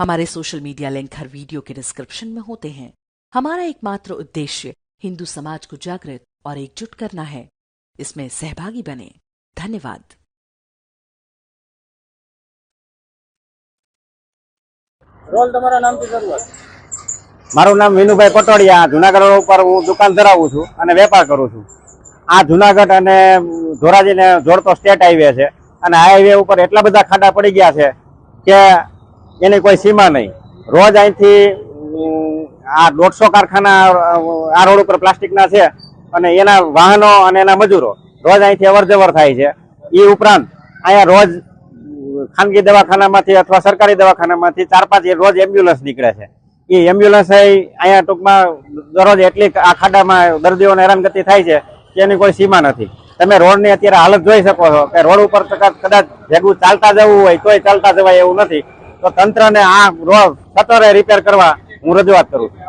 हमारे social media link हर video के डिस्क्रिप्शन में होते हैं हमारा एकमात्र उद्देश्य हिंदू समाज को जागृत और एकजुट करना है इसमें सहभागी बने धन्यवाद રોલ તમારા નામથી શરૂઆત મારું નામ વિનુભાઈ પટોડિયા જુનાગઢ રોડ ઉપર હું દુકાન ધરાવું છું અને વેપાર કરું છું આ જુનાગઢ અને ધોરાજીને જોડતો સ્ટેટ હાઈવે છે અને આ હાઈવે ઉપર એટલા બધા ખાડા પડી ગયા છે કે એની કોઈ સીમા નહીં. રોજ અહીંથી આ દોઢસો કારખાના આ રોડ ઉપર પ્લાસ્ટિકના છે અને એના વાહનો અને એના મજૂરો રોજ અહીંથી અવર જવર થાય છે. એ ઉપરાંત અહીંયા રોજ ખાનગી દવાખાનામાંથી અથવા સરકારી દવાખાનામાંથી ચાર પાંચ રોજ એમ્બ્યુલન્સ નીકળે છે. એ એમ્બ્યુલન્સ અહીંયા ટૂંકમાં દરરોજ એટલી આ ખાડામાં દર્દીઓને હેરાનગતિ થાય છે કે એની કોઈ સીમા નથી. તમે રોડની અત્યારે હાલત જોઈ શકો છો કે રોડ ઉપર કદાચ ભેગું ચાલતા જવું હોય, તોય ચાલતા જવાય એવું નથી. તો તંત્રને આ રોડ સત્વરે રિપેર કરવા હું રજૂઆત કરું છું.